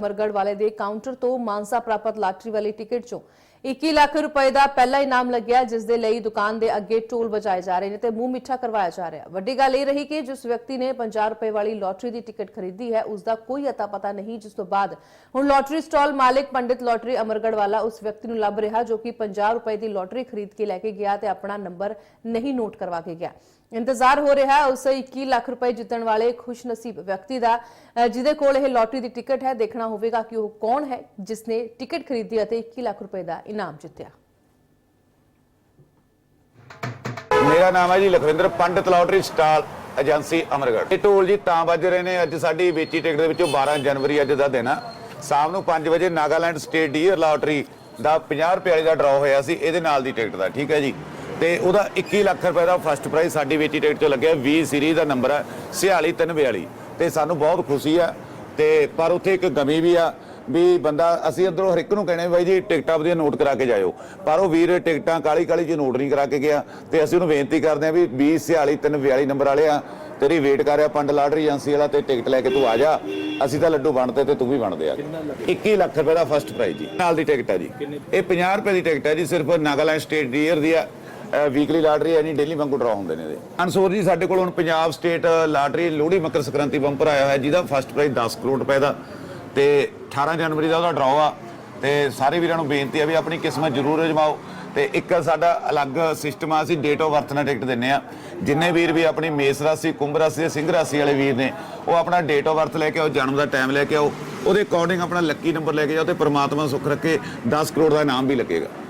ਅਮਰਗੜ੍ਹ ਵਾਲੇ ਦੇ ਕਾਊਂਟਰ ਤੋਂ ਮਾਨਸਾ ਪ੍ਰਾਪਤ ਲਾਟਰੀ ਵਾਲੀ ਟਿਕਟ ਚੋਂ 21 ਲੱਖ ਰੁਪਏ ਦਾ ਪਹਿਲਾ ਇਨਾਮ ਲੱਗਿਆ, ਜਿਸ ਦੇ ਲਈ ਦੁਕਾਨ ਦੇ ਅੱਗੇ ਟੋਲ ਵਜਾਏ ਜਾ ਰਹੇ ਨੇ ਤੇ ਮੂੰਹ ਮਿੱਠਾ ਕਰਵਾਇਆ ਜਾ ਰਿਹਾ। ਵੱਡੀ ਗੱਲ ਇਹ ਰਹੀ ਕਿ ਜਿਸ ਵਿਅਕਤੀ ਨੇ 50 ਰੁਪਏ ਵਾਲੀ ਲੋਟਰੀ ਦੀ ਟਿਕਟ ਖਰੀਦੀ ਹੈ ਉਸ ਦਾ ਕੋਈ ਅਤਾ ਪਤਾ ਨਹੀਂ, ਜਿਸ ਤੋਂ ਬਾਅਦ ਹੁਣ ਲੋਟਰੀ ਸਟਾਲ ਮਾਲਕ ਪੰਡਿਤ ਲੋਟਰੀ ਅਮਰਗੜ੍ਹ ਵਾਲਾ ਉਸ ਵਿਅਕਤੀ ਨੂੰ ਲੱਭ ਰਿਹਾ, ਜੋ ਕਿ 50 ਰੁਪਏ ਦੀ ਲੋਟਰੀ ਖਰੀਦ ਕੇ ਲੈ ਕੇ ਗਿਆ ਤੇ ਆਪਣਾ ਨੰਬਰ ਨਹੀਂ ਨੋਟ ਕਰਵਾ ਕੇ ਗਿਆ। ਇੰਤਜ਼ਾਰ ਹੋ ਰਿਹਾ ਉਸ 21 ਲੱਖ ਰੁਪਏ ਜਿੱਤਣ ਵਾਲੇ ਖੁਸ਼ਨਸੀਬ ਵਿਅਕਤੀ ਦਾ ਜਿਹਦੇ ਕੋਲ ਇਹ ਲੋਟਰੀ ਦੀ ਟਿਕਟ ਹੈ, ਦੇਖਣਾ ਹੋਵੇਗਾ ਕਿ ਉਹ ਕੌਣ ਹੈ ਜਿਸ ਨੇ ਟਿਕਟ ਖਰੀਦੀ ਅਤੇ 21 ਲੱਖ ਰੁਪਏ ਦਾ ਇਨਾਮ ਜਿੱਤਿਆ। ਮੇਰਾ ਨਾਮ ਹੈ ਜੀ Lakhwinder, Pandit lottery stall agency Amargarh. ਇਹ ਢੋਲ ਜੀ ਤਾਂ ਵੱਜ ਰਹੇ ਨੇ, ਅੱਜ ਸਾਡੀ ਵੇਚੀ ਟਿਕਟ ਦੇ ਵਿੱਚੋਂ 12 ਜਨਵਰੀ ਅੱਜ ਦਾ ਦਿਨ ਆ। ਸ਼ਾਮ ਨੂੰ 5 ਵਜੇ ਨਾਗਾਲੈਂਡ ਸਟੇਟ ਡੀਅਰ ਲਾਟਰੀ ਦਾ 50 ਰੁਪਏ ਵਾਲੀ ਦਾ ਡਰਾਅ ਹੋਇਆ ਸੀ, ਇਹਦੇ ਨਾਲ ਦੀ ਟਿਕਟ ਦਾ, ਠੀਕ ਹੈ ਜੀ। ਤੇ ਉਹਦਾ 21 ਲੱਖ ਰੁਪਏ ਦਾ ਫਸਟ ਪ੍ਰਾਈਜ਼ ਸਾਡੀ ਵੇਚੀ ਟਿਕਟ 'ਚੋਂ ਲੱਗਿਆ 20 ਸੀਰੀਜ਼ ਦਾ ਨੰਬਰ ਹੈ 46342 ਤੇ ਸਾਨੂੰ ਬਹੁਤ ਖੁਸ਼ੀ ਆ ਤੇ ਪਰ ਉੱਥੇ ਇੱਕ ਗਮੀ ਵੀ ਆ ਵੀ ਬੰਦਾ ਅਸੀਂ ਅੰਦਰੋਂ ਹਰ ਇੱਕ ਨੂੰ ਕਹਿੰਦੇ ਬਾਈ ਜੀ ਟਿਕਟਾਂ ਆਪਦੀਆਂ ਨੋਟ ਕਰਾ ਕੇ ਜਾਇਓ। ਪਰ ਉਹ ਵੀਰ ਟਿਕਟਾਂ ਕਾਲੀ ਕਾਲੀ ਚ ਨੋਟ ਨਹੀਂ ਕਰਾ ਕੇ ਗਿਆ ਤੇ ਅਸੀਂ ਉਹਨੂੰ ਬੇਨਤੀ ਕਰਦੇ ਆ ਵੀ 2044342 ਨੰਬਰ ਵਾਲੇ ਆ ਤੇਰੀ ਵੇਟ ਕਰ ਰਿਹਾ ਪੰਡ ਲਾਟਰੀ ਏਜੰਸੀ ਵਾਲਾ ਤੇ ਟਿਕਟ ਲੈ ਕੇ ਤੂੰ ਆ ਜਾ। ਅਸੀਂ ਤਾਂ ਲੱਡੂ ਬਣਦੇ ਤੇ ਤੂੰ ਵੀ ਬਣਦੇ ਆ। 21 ਲੱਖ ਰੁਪਏ ਦਾ ਫਸਟ ਪ੍ਰਾਈਜ਼ ਜੀ। ਨਾਲ ਦੀ ਟਿਕਟ ਹੈ ਜੀ। ਇਹ 50 ਰੁਪਏ ਦੀ ਟਿਕਟ ਹੈ ਜੀ ਸਿਰਫ ਨਾਗਾਲੈਂਡ ਸਟੇਟ ਡੀਅਰ ਦੀ ਆ। ਵੀਕਲੀ ਲਾਟਰੀ ਹੈ ਨਹੀਂ ਡੇਲੀ ਵਾਂਗੂ ਡਰਾ ਹੁੰਦੇ ਨੇ ਇਹਦੇ। ਅਨਸੋਰ ਜੀ, ਸਾਡੇ ਕੋਲ ਹੁਣ Punjab state lottery Lohri, Makar Sankranti bumper ਆਇਆ ਹੋਇਆ, ਜਿਹਦਾ ਫਸਟ ਪ੍ਰਾਈਜ਼ 10 ਕਰੋੜ ਰੁਪਏ ਦਾ। ਤੇ 18 ਜਨਵਰੀ ਦਾ ਉਹਦਾ ਡਰਾਅ ਆ। ਤੇ ਸਾਰੇ ਵੀਰਾਂ ਨੂੰ ਬੇਨਤੀ ਆ ਵੀ ਆਪਣੀ ਕਿਸਮਤ ਜ਼ਰੂਰ ਅਜਮਾਓ। ਤੇ ਇੱਕ ਸਾਡਾ ਅਲੱਗ ਸਿਸਟਮ ਆ, ਅਸੀਂ ਡੇਟ ਆਫ ਬਰਥ ਨਾਲ ਟਿਕਟ ਦਿੰਨੇ ਆ। ਜਿੰਨੇ ਵੀਰ ਵੀ ਆਪਣੀ ਮੇਸ ਰਾਸ਼ੀ, ਕੁੰਭ ਰਾਸ਼ੀ ਤੇ ਸਿੰਘ ਰਾਸ਼ੀ ਵਾਲੇ ਵੀਰ ਨੇ, ਉਹ ਆਪਣਾ ਡੇਟ ਆਫ ਬਰਥ ਲੈ ਕੇ ਆਓ, ਜਨਮ ਦਾ ਟਾਈਮ ਲੈ ਕੇ ਆਓ। ਉਹਦੇ ਅਕੋਰਡਿੰਗ ਆਪਣਾ ਲੱਕੀ ਨੰਬਰ ਲੈ ਕੇ ਜਾਓ ਤੇ ਪ੍ਰਮਾਤਮਾ ਸੁੱਖ ਰੱਖੇ 10 ਕਰੋੜ ਦਾ ਇਨਾਮ ਵੀ ਲੱਗੇਗਾ।